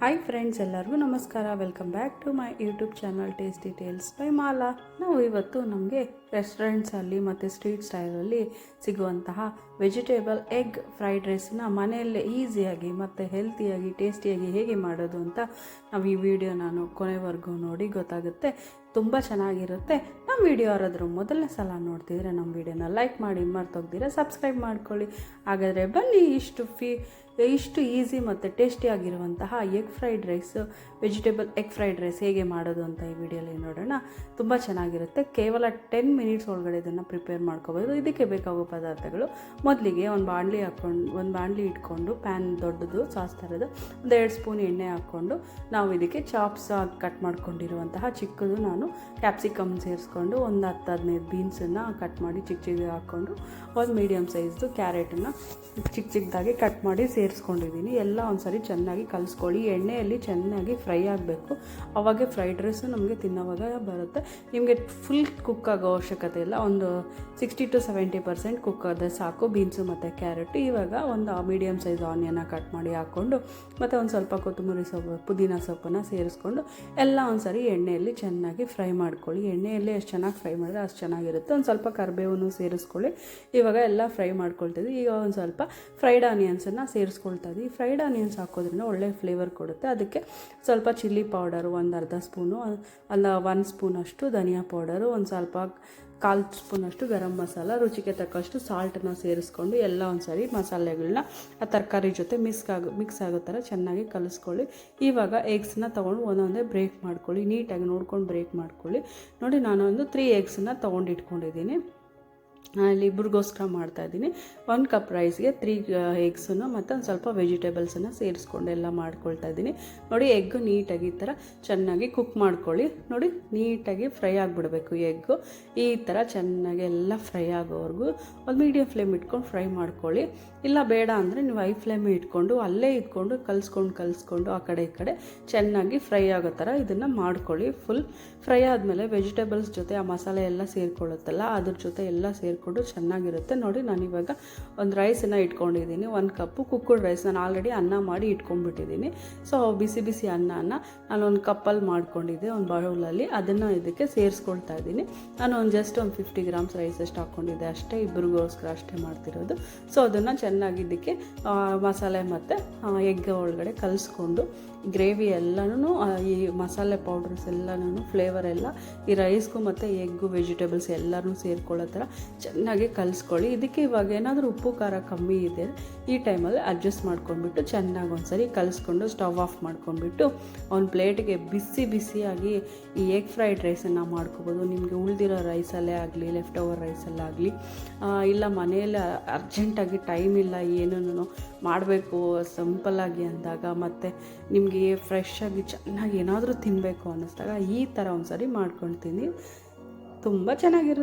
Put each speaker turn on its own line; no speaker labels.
Hi friends ಎಲ್ಲರಿಗೂ ನಮಸ್ಕಾರ. Welcome back to my YouTube channel taste details by Mala ನಾವು ಇವತ್ತು ನಮಗೆ ರೆಸ್ಟೋರೆಂಟ್ಸಲ್ಲಿ ಮತ್ತು ಸ್ಟ್ರೀಟ್ ಸ್ಟೈಲಲ್ಲಿ ಸಿಗುವಂತಹ ವೆಜಿಟೇಬಲ್ ಎಗ್ ಫ್ರೈಡ್ ರೈಸ್ನ ಮನೆಯಲ್ಲೇ ಈಸಿಯಾಗಿ ಮತ್ತು ಹೆಲ್ತಿಯಾಗಿ ಟೇಸ್ಟಿಯಾಗಿ ಹೇಗೆ ಮಾಡೋದು ಅಂತ ನಾವು ಈ ವಿಡಿಯೋ ನಾನು ಕೊನೆವರೆಗೂ ನೋಡಿ ಗೊತ್ತಾಗುತ್ತೆ. ತುಂಬ ಚೆನ್ನಾಗಿರುತ್ತೆ. ನಮ್ಮ ವಿಡಿಯೋ ಯಾರಾದರೂ ಮೊದಲನೇ ಸಲ ನೋಡ್ತಿದ್ರೆ ನಮ್ಮ ವಿಡಿಯೋನ ಲೈಕ್ ಮಾಡಿ ಮರ್ತೋಗ್ದಿರ ಸಬ್ಸ್ಕ್ರೈಬ್ ಮಾಡ್ಕೊಳ್ಳಿ. ಹಾಗಾದರೆ ಬನ್ನಿ ಇಷ್ಟು ಫೀ ಇಷ್ಟು ಈಸಿ ಮತ್ತು ಟೇಸ್ಟಿಯಾಗಿರುವಂತಹ egg fried rice vegetable egg fried rice ಹೇಗೆ ಮಾಡೋದು ಅಂತ ಈ ವಿಡಿಯೋಲಿ ನೋಡೋಣ. ತುಂಬ ಚೆನ್ನಾಗಿರುತ್ತೆ. ಕೇವಲ ಟೆನ್ ಮಿನಿಟ್ಸ್ ಒಳಗಡೆ ಇದನ್ನು ಪ್ರಿಪೇರ್ ಮಾಡ್ಕೋಬೋದು. ಇದಕ್ಕೆ ಬೇಕಾಗೋ ಪದಾರ್ಥಗಳು ಮೊದಲಿಗೆ ಒಂದು ಬಾಣಲಿ ಹಾಕ್ಕೊಂಡು, ಒಂದು ಬಾಣಲಿ ಇಟ್ಕೊಂಡು ಪ್ಯಾನ್ ದೊಡ್ಡದು, ಸಾಸ್ ಥರದ್ದು, ಒಂದು ಎರಡು ಸ್ಪೂನ್ ಎಣ್ಣೆ ಹಾಕ್ಕೊಂಡು ನಾವು ಇದಕ್ಕೆ ಚಾಪ್ಸ್ ಕಟ್ ಮಾಡ್ಕೊಂಡಿರುವಂತಹ ಚಿಕ್ಕದು ನಾನು ಕ್ಯಾಪ್ಸಿಕಮ್ ಸೇರಿಸ್ಕೊಂಡು ಒಂದು ಹತ್ತು ಹದಿನೈದು ಬೀನ್ಸನ್ನು ಕಟ್ ಮಾಡಿ ಚಿಕ್ಕ ಚಿಕ್ಕ ಹಾಕ್ಕೊಂಡು ಒಂದು ಮೀಡಿಯಮ್ ಸೈಜ್ದು ಕ್ಯಾರೆಟನ್ನು ಚಿಕ್ಕ ಚಿಕ್ಕದಾಗಿ ಕಟ್ ಮಾಡಿ ಸೇರಿಸ್ಕೊಂಡಿದ್ದೀನಿ. ಎಲ್ಲ ಒಂದ್ಸರಿ ಚೆನ್ನಾಗಿ ಕಲಿಸ್ಕೊಳ್ಳಿ. ಎಣ್ಣೆಯಲ್ಲಿ ಚೆನ್ನಾಗಿ ಫ್ರೈ ಆಗಬೇಕು. ಅವಾಗೆ ಫ್ರೈಡ್ ರೈಸು ನಮಗೆ ತಿನ್ನೋವಾಗ ಬರುತ್ತೆ. ನಿಮಗೆ ಫುಲ್ ಕುಕ್ ಆಗೋ ಅವಶ್ಯಕತೆ ಇಲ್ಲ. ಒಂದು sixty to seventy percent cook ಆದರೆ ಸಾಕು. ಬೀನ್ಸು ಮತ್ತು ಕ್ಯಾರೆಟ್. ಇವಾಗ ಒಂದು ಮೀಡಿಯಮ್ ಸೈಜ್ ಆನಿಯನ್ನ ಕಟ್ ಮಾಡಿ ಹಾಕ್ಕೊಂಡು ಮತ್ತು ಒಂದು ಸ್ವಲ್ಪ ಕೊತ್ತಂಬರಿ ಸೊಪ್ಪು, ಪುದೀನ ಸೊಪ್ಪನ್ನು ಸೇರಿಸ್ಕೊಂಡು ಎಲ್ಲ ಒಂದ್ಸರಿ ಎಣ್ಣೆಯಲ್ಲಿ ಚೆನ್ನಾಗಿ ಫ್ರೈ ಮಾಡ್ಕೊಳ್ಳಿ. ಎಣ್ಣೆಯಲ್ಲಿ ಎಷ್ಟು ಚೆನ್ನಾಗಿ ಫ್ರೈ ಮಾಡಿದ್ರೆ ಅಷ್ಟು ಚೆನ್ನಾಗಿರುತ್ತೆ. ಒಂದು ಸ್ವಲ್ಪ ಕರಿಬೇವನ್ನು ಸೇರಿಸ್ಕೊಳ್ಳಿ. ಇವಾಗ ಎಲ್ಲ ಫ್ರೈ ಮಾಡ್ಕೊಳ್ತಿದ್ವಿ. ಈಗ ಒಂದು ಸ್ವಲ್ಪ ಫ್ರೈಡ್ ಆನಿಯನ್ಸನ್ನು ಸೇರಿಸ್ಕೊಳ್ತಾ ಇದ್ವಿ. ಫ್ರೈಡ್ ಆನಿಯನ್ಸ್ ಹಾಕೋದ್ರಿಂದ ಒಳ್ಳೆ ಫ್ಲೇವರ್ ಕೊಡುತ್ತೆ. ಅದಕ್ಕೆ ಸ್ವಲ್ಪ ಚಿಲ್ಲಿ ಪೌಡರು ಒಂದು ಅರ್ಧ ಸ್ಪೂನು ಅಲ್ಲ ಒಂದು ಸ್ಪೂನಷ್ಟು ಧನಿಯಾ ಪೌಡರು ಒಂದು ಸ್ವಲ್ಪ ಕಾಲು ಸ್ಪೂನಷ್ಟು ಗರಂ ಮಸಾಲ, ರುಚಿಗೆ ತಕ್ಕಷ್ಟು ಸಾಲ್ಟನ್ನು ಸೇರಿಸ್ಕೊಂಡು ಎಲ್ಲ ಒಂದ್ಸರಿ ಮಸಾಲೆಗಳನ್ನ ಆ ತರಕಾರಿ ಜೊತೆ ಮಿಕ್ಸ್ ಆಗೋ ಮಿಕ್ಸ್ ಆಗೋ ಥರ ಚೆನ್ನಾಗಿ ಕಲಿಸ್ಕೊಳ್ಳಿ. ಇವಾಗ ಎಗ್ಸ್ನ ತೊಗೊಂಡು ಒಂದೊಂದೇ ಬ್ರೇಕ್ ಮಾಡ್ಕೊಳ್ಳಿ. ನೀಟಾಗಿ ನೋಡ್ಕೊಂಡು ಬ್ರೇಕ್ ಮಾಡ್ಕೊಳ್ಳಿ. ನೋಡಿ ನಾನೊಂದು ತ್ರೀ ಎಗ್ಸನ್ನ ತೊಗೊಂಡು ಇಟ್ಕೊಂಡಿದ್ದೀನಿ ಅಲ್ಲಿ ಇಬ್ರಿಗೋಸ್ಕರ ಮಾಡ್ತಾಯಿದ್ದೀನಿ ಒನ್ ಕಪ್ ರೈಸ್ಗೆ ತ್ರೀ ಎಗ್ಸನ್ನು ಮತ್ತು ಒಂದು ಸ್ವಲ್ಪ ವೆಜಿಟೇಬಲ್ಸನ್ನು ಸೇರಿಸ್ಕೊಂಡು ಎಲ್ಲ ಮಾಡ್ಕೊಳ್ತಾ ಇದ್ದೀನಿ. ನೋಡಿ ಎಗ್ಗು ನೀಟಾಗಿ ಈ ಥರ ಚೆನ್ನಾಗಿ ಕುಕ್ ಮಾಡ್ಕೊಳ್ಳಿ. ನೋಡಿ ನೀಟಾಗಿ ಫ್ರೈ ಆಗಿಬಿಡಬೇಕು ಎಗ್ಗು ಈ ಥರ ಚೆನ್ನಾಗಿ ಎಲ್ಲ ಫ್ರೈ ಆಗೋವರೆಗೂ ಒಂದು ಮೀಡಿಯಮ್ ಫ್ಲೇಮ್ ಇಟ್ಕೊಂಡು ಫ್ರೈ ಮಾಡ್ಕೊಳ್ಳಿ. ಇಲ್ಲ ಬೇಡ ಅಂದರೆ ನೀವು ಐ ಫ್ಲೇಮ್ ಇಟ್ಕೊಂಡು ಅಲ್ಲೇ ಇಟ್ಕೊಂಡು ಕಲಿಸ್ಕೊಂಡು ಕಲಿಸ್ಕೊಂಡು ಆ ಕಡೆ ಈ ಕಡೆ ಚೆನ್ನಾಗಿ ಫ್ರೈ ಆಗೋ ಥರ ಇದನ್ನು ಮಾಡ್ಕೊಳ್ಳಿ. ಫುಲ್ ಫ್ರೈ ಆದಮೇಲೆ ವೆಜಿಟೇಬಲ್ಸ್ ಜೊತೆ ಆ ಮಸಾಲೆ ಎಲ್ಲ ಸೇರಿಕೊಳ್ಳುತ್ತಲ್ಲ, ಅದ್ರ ಜೊತೆ ಎಲ್ಲ ಸೇರಿಕೊಂಡು ಚೆನ್ನಾಗಿರುತ್ತೆ. ನೋಡಿ, ನಾನಿವಾಗ ಒಂದು ರೈಸನ್ನು ಇಟ್ಕೊಂಡಿದ್ದೀನಿ. ಒಂದು ಕಪ್ಪು ಕುಕ್ಕುಡ್ ರೈಸ್ ನಾನು ಆಲ್ರೆಡಿ ಅನ್ನ ಮಾಡಿ ಇಟ್ಕೊಂಡ್ಬಿಟ್ಟಿದ್ದೀನಿ. ಸೊ ಬಿಸಿ ಬಿಸಿ ಅನ್ನನ ನಾನು ಒಂದು ಕಪ್ಪಲ್ಲಿ ಮಾಡ್ಕೊಂಡಿದ್ದೆ, ಒಂದು ಬೌಲಲ್ಲಿ. ಅದನ್ನು ಇದಕ್ಕೆ ಸೇರಿಸ್ಕೊಳ್ತಾ ಇದ್ದೀನಿ. ನಾನು ಒಂದು ಜಸ್ಟ್ ಒಂದು ಫಿಫ್ಟಿ ಗ್ರಾಮ್ಸ್ ರೈಸ್ ಅಷ್ಟು ಹಾಕ್ಕೊಂಡಿದ್ದೆ ಅಷ್ಟೇ ಇಬ್ಬರಿಗೋಸ್ಕರ ಅಷ್ಟೇ ಮಾಡ್ತಿರೋದು. ಸೊ ಅದನ್ನು ಚೆನ್ನಾಗಿ ಇದಕ್ಕೆ ಮಸಾಲೆ ಮತ್ತು ಎಗ್ ಒಳಗಡೆ ಕಲಿಸ್ಕೊಂಡು ಗ್ರೇವಿ ಎಲ್ಲನೂ ಈ ಮಸಾಲೆ ಪೌಡರ್ಸ್ ಎಲ್ಲನೂ ಫ್ಲೇವರ್ ಎಲ್ಲ, ಈ ರೈಸ್ಗೂ ಮತ್ತು ಎಗ್ಗು ವೆಜಿಟೇಬಲ್ಸ್ ಎಲ್ಲನೂ ಸೇರ್ಕೊಳ್ಳೋ ಥರ ಚೆನ್ನಾಗಿ ಕಲಿಸ್ಕೊಳ್ಳಿ. ಇದಕ್ಕೆ ಇವಾಗ ಏನಾದರೂ ಉಪ್ಪು, ಖಾರ ಕಮ್ಮಿ ಇದೆ. ಈ ಟೈಮಲ್ಲಿ ಅಡ್ಜಸ್ಟ್ ಮಾಡ್ಕೊಂಡ್ಬಿಟ್ಟು ಚೆನ್ನಾಗಿ ಒಂದ್ಸರಿ ಕಲಿಸ್ಕೊಂಡು ಸ್ಟವ್ ಆಫ್ ಮಾಡ್ಕೊಂಡ್ಬಿಟ್ಟು ಒಂದು ಪ್ಲೇಟ್ಗೆ ಬಿಸಿ ಬಿಸಿಯಾಗಿ ಈ ಎಗ್ ಫ್ರೈಡ್ ರೈಸನ್ನು ಮಾಡ್ಕೋಬೋದು. ನಿಮಗೆ ಉಳಿದಿರೋ ರೈಸಲ್ಲೇ ಆಗಲಿ ಲೆಫ್ಟ್ ಓವರ್ ರೈಸಲ್ಲಾಗಲಿ ಇಲ್ಲ ಮನೆಯಲ್ಲಿ ಅರ್ಜೆಂಟಾಗಿ ಟೈಮ್ ಇಲ್ಲ ಏನೂ ಮಾಡಬೇಕು ಸಿಂಪಲ್ಲಾಗಿ ಅಂದಾಗ ಮತ್ತು ನಿಮಗೆ ಫ್ರೆಶ್ಶಾಗಿ ಚೆನ್ನಾಗಿ ಏನಾದರೂ ತಿನ್ನಬೇಕು ಅನ್ನಿಸ್ದಾಗ ಈ ಥರ ಒಂದ್ಸರಿ ಮಾಡ್ಕೊಳ್ತೀನಿ. ತುಂಬ ಚೆನ್ನಾಗಿರುತ್ತೆ.